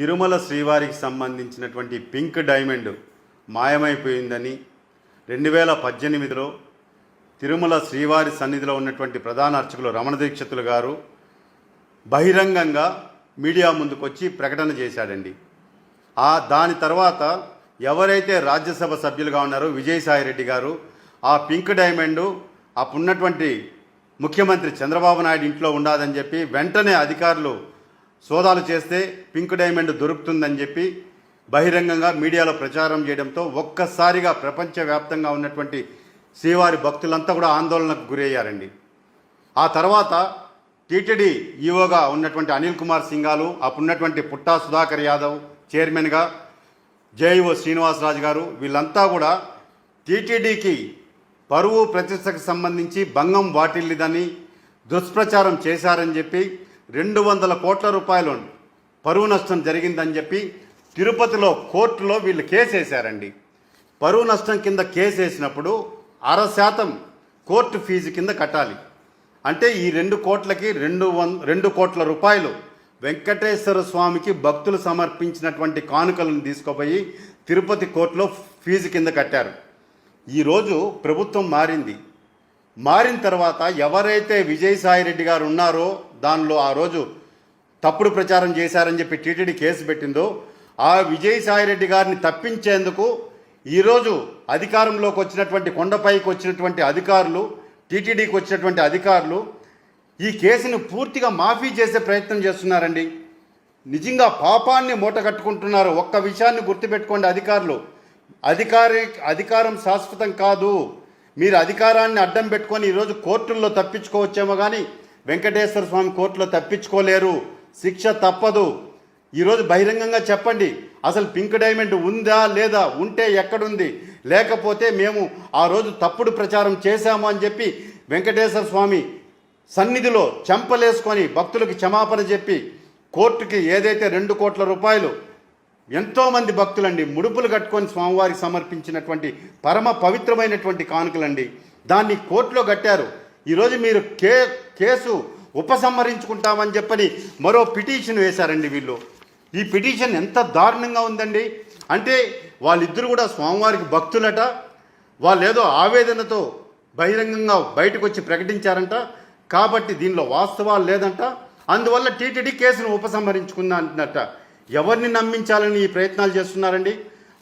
తిరుమల శ్రీవారికి సంబంధించినటువంటి pink diamond మాయమైపోయిందని రెండు వేల పద్దెనిమిదిలో తిరుమల శ్రీవారి సన్నిధిలో ఉన్నటువంటి ప్రధాన అర్చకులు రమణ దీక్షితులు గారు బహిరంగంగా మీడియా ముందుకొచ్చి ప్రకటన చేశాడండి. ఆ దాని తర్వాత ఎవరైతే రాజ్యసభ సభ్యులుగా ఉన్నారో విజయసాయిరెడ్డి గారు ఆ పింక్ డైమండ్ అప్పుడున్నటువంటి ముఖ్యమంత్రి చంద్రబాబు నాయుడు ఇంట్లో ఉండదని చెప్పి వెంటనే అధికారులు సోదాలు చేస్తే పింక్ డైమండ్ దొరుకుతుందని చెప్పి బహిరంగంగా మీడియాలో ప్రచారం చేయడంతో ఒక్కసారిగా ప్రపంచవ్యాప్తంగా ఉన్నటువంటి శ్రీవారి భక్తులంతా కూడా ఆందోళనకు గురయ్యారండి. ఆ తర్వాత టీటీడీ ఈఓగా ఉన్నటువంటి అనిల్ కుమార్ సింగాలు అప్పుడున్నటువంటి పుట్టా సుధాకర్ యాదవ్ చైర్మన్గా జేఈఓ శ్రీనివాసరాజు గారు వీళ్ళంతా కూడా టీటీడీకి పరువు ప్రతిష్టకు సంబంధించి భంగం వాటిల్లిదని దుష్ప్రచారం చేశారని చెప్పి రెండు వందల కోట్ల రూపాయలు పరువు నష్టం జరిగిందని చెప్పి తిరుపతిలో కోర్టులో వీళ్ళు కేసు వేశారండి. పరువు నష్టం కింద కేసు వేసినప్పుడు అర శాతం కోర్టు ఫీజు కింద కట్టాలి. అంటే ఈ రెండు కోట్లకి రెండు వన్ రెండు కోట్ల రూపాయలు వెంకటేశ్వర స్వామికి భక్తులు సమర్పించినటువంటి కానుకలను తీసుకుపోయి తిరుపతి కోర్టులో ఫీజు కింద కట్టారు. ఈరోజు ప్రభుత్వం మారింది. మారిన తర్వాత ఎవరైతే విజయసాయిరెడ్డి గారు ఉన్నారో దానిలో ఆ రోజు తప్పుడు ప్రచారం చేశారని చెప్పి టీటీడీ కేసు పెట్టిందో ఆ విజయసాయిరెడ్డి గారిని తప్పించేందుకు ఈరోజు అధికారంలోకి వచ్చినటువంటి కొండపైకి వచ్చినటువంటి అధికారులు టీటీడీకి వచ్చినటువంటి అధికారులు ఈ కేసును పూర్తిగా మాఫీ చేసే ప్రయత్నం చేస్తున్నారండి. నిజంగా పాపాన్ని మూట కట్టుకుంటున్నారు. ఒక్క విషయాన్ని గుర్తుపెట్టుకోండి అధికారులు. అధికారి అధికారం శాశ్వతం కాదు. మీరు అధికారాన్ని అడ్డం పెట్టుకొని ఈరోజు కోర్టుల్లో తప్పించుకోవచ్చేమో కానీ వెంకటేశ్వర స్వామి కోర్టులో తప్పించుకోలేరు. శిక్ష తప్పదు. ఈరోజు బహిరంగంగా చెప్పండి. అసలు పింక్ డైమండ్ ఉందా లేదా ఉంటే ఎక్కడుంది? లేకపోతే మేము ఆ రోజు తప్పుడు ప్రచారం చేశాము అని చెప్పి వెంకటేశ్వర స్వామి సన్నిధిలో చెంపలేసుకొని భక్తులకు క్షమాపణ చెప్పి కోర్టుకి ఏదైతే రెండు కోట్ల రూపాయలు ఎంతోమంది భక్తులండి ముడుపులు కట్టుకొని స్వామివారికి సమర్పించినటువంటి పరమ పవిత్రమైనటువంటి కానుకలండి. దాన్ని కోర్టులో కట్టారు. ఈరోజు మీరు కే కేసు ఉపసంహరించుకుంటామని చెప్పని మరో పిటిషన్ వేశారండి వీళ్ళు. ఈ పిటిషన్ ఎంత దారుణంగా ఉందండి? అంటే వాళ్ళిద్దరు కూడా స్వామివారికి భక్తులట వాళ్ళు ఏదో ఆవేదనతో బహిరంగంగా బయటకు వచ్చి ప్రకటించారంట కాబట్టి దీనిలో వాస్తవాలు లేదంట. అందువల్ల టీటీడీ కేసును ఉపసంహరించుకుందా అంటున్నట్ట ఎవరిని నమ్మించాలని ఈ ప్రయత్నాలు చేస్తున్నారండి?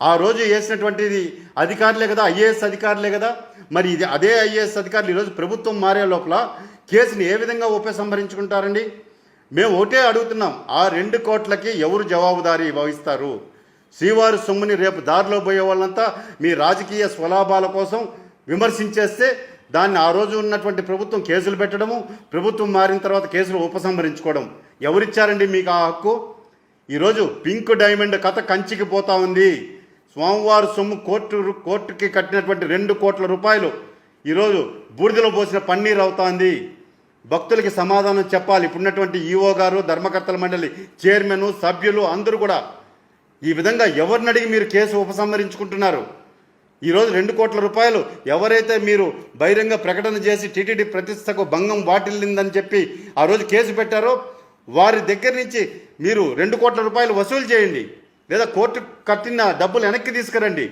ఆ రోజు వేసినటువంటిది అధికారులే కదా ఐఏఎస్ అధికారులే కదా? మరి ఇది అదే ఐఏఎస్ అధికారులు ఈరోజు ప్రభుత్వం మారే లోపల కేసుని ఏ విధంగా ఉపసంహరించుకుంటారండి? మేము ఒకటే అడుగుతున్నాం ఆ రెండు కోట్లకి ఎవరు జవాబుదారీ వహిస్తారు? శ్రీవారి సొమ్ముని రేపు దారిలో పోయే వాళ్ళంతా మీ రాజకీయ స్వలాభాల కోసం విమర్శించేస్తే దాన్ని ఆ రోజు ఉన్నటువంటి ప్రభుత్వం కేసులు పెట్టడము ప్రభుత్వం మారిన తర్వాత కేసులు ఉపసంహరించుకోవడం. ఎవరిచ్చారండి మీకు ఆ హక్కు? ఈరోజు పింక్ డైమండ్ కథ కంచికి పోతా ఉంది. స్వామివారి సొమ్ము కోర్టు కోర్టుకి కట్టినటువంటి రెండు కోట్ల రూపాయలు ఈరోజు బూడిదలో పోసిన పన్నీరు అవుతోంది. భక్తులకి సమాధానం చెప్పాలి. ఇప్పుడున్నటువంటి ఈఓ గారు ధర్మకర్తల మండలి చైర్మన్ సభ్యులు అందరూ కూడా ఈ విధంగా ఎవరిని అడిగి మీరు కేసు ఉపసంహరించుకుంటున్నారు? ఈరోజు రెండు కోట్ల రూపాయలు ఎవరైతే మీరు బహిరంగ ప్రకటన చేసి టీటీడీ ప్రతిష్టకు భంగం వాటిల్లిందని చెప్పి ఆ రోజు కేసు పెట్టారో వారి దగ్గర నుంచి మీరు రెండు కోట్ల రూపాయలు వసూలు చేయండి. లేదా కోర్టు కట్టిన డబ్బులు వెనక్కి తీసుకురండి.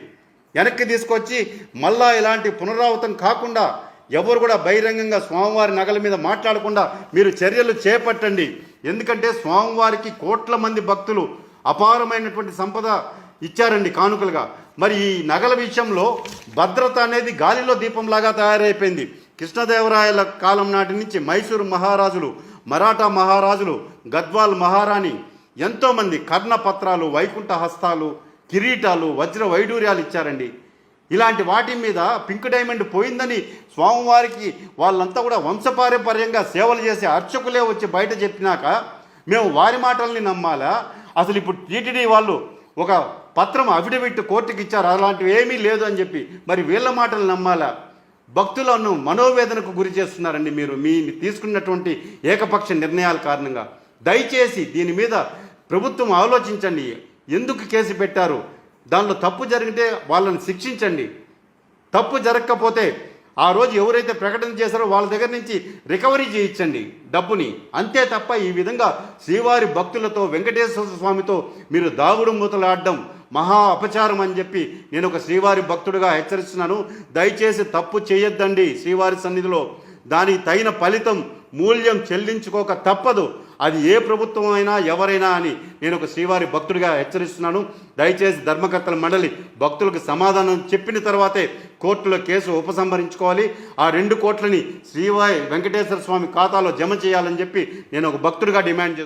వెనక్కి తీసుకొచ్చి మళ్ళా ఇలాంటి పునరావృతం కాకుండా ఎవరు కూడా బహిరంగంగా స్వామివారి నగల మీద మాట్లాడకుండా మీరు చర్యలు చేపట్టండి. ఎందుకంటే స్వామివారికి కోట్ల మంది భక్తులు అపారమైనటువంటి సంపద ఇచ్చారండి కానుకలుగా. మరి ఈ నగల విషయంలో భద్రత అనేది గాలిలో దీపంలాగా తయారైపోయింది. కృష్ణదేవరాయల కాలం నాటి నుంచి మైసూరు మహారాజులు మరాఠా మహారాజులు గద్వాల్ మహారాణి ఎంతోమంది కర్ణపత్రాలు వైకుంఠ హస్తాలు కిరీటాలు వజ్ర వైడూర్యాలు ఇచ్చారండి. ఇలాంటి వాటి మీద పింక్ డైమండ్ పోయిందని స్వామివారికి వాళ్ళంతా కూడా వంశపారంపర్యంగా సేవలు చేసే అర్చకులే వచ్చి బయట చెప్పినాక మేము వారి మాటల్ని నమ్మాలా? అసలు ఇప్పుడు టీటీడీ వాళ్ళు ఒక పత్రం అఫిడవిట్ కోర్టుకి ఇచ్చారు. అలాంటివి ఏమీ లేదు అని చెప్పి మరి వీళ్ళ మాటలు నమ్మాలా? భక్తులను మనోవేదనకు గురి చేస్తున్నారండి మీరు. మీ తీసుకున్నటువంటి ఏకపక్ష నిర్ణయాల కారణంగా. దయచేసి దీని మీద ప్రభుత్వం ఆలోచించండి. ఎందుకు కేసు పెట్టారు? దానిలో తప్పు జరిగితే వాళ్ళని శిక్షించండి. తప్పు జరగకపోతే ఆ రోజు ఎవరైతే ప్రకటన చేశారో వాళ్ళ దగ్గర నుంచి రికవరీ చేయించండి డబ్బుని. అంతే తప్ప ఈ విధంగా శ్రీవారి భక్తులతో వెంకటేశ్వర స్వామితో మీరు దాగుడు మూతలాడడం మహా అపచారం అని చెప్పి నేను ఒక శ్రీవారి భక్తుడిగా హెచ్చరిస్తున్నాను. దయచేసి తప్పు చేయొద్దండి శ్రీవారి సన్నిధిలో. దానికి తగిన ఫలితం మూల్యం చెల్లించుకోక తప్పదు. అది ఏ ప్రభుత్వం అయినా ఎవరైనా అని నేను ఒక శ్రీవారి భక్తుడిగా హెచ్చరిస్తున్నాను. దయచేసి ధర్మకర్తల మండలి భక్తులకు సమాధానం చెప్పిన తర్వాతే కోర్టులో కేసు ఉపసంహరించుకోవాలి. ఆ రెండు కోట్లని శ్రీవారి వెంకటేశ్వర స్వామి ఖాతాలో జమ చేయాలని చెప్పి నేను ఒక భక్తుడిగా డిమాండ్ చేస్తున్నాను.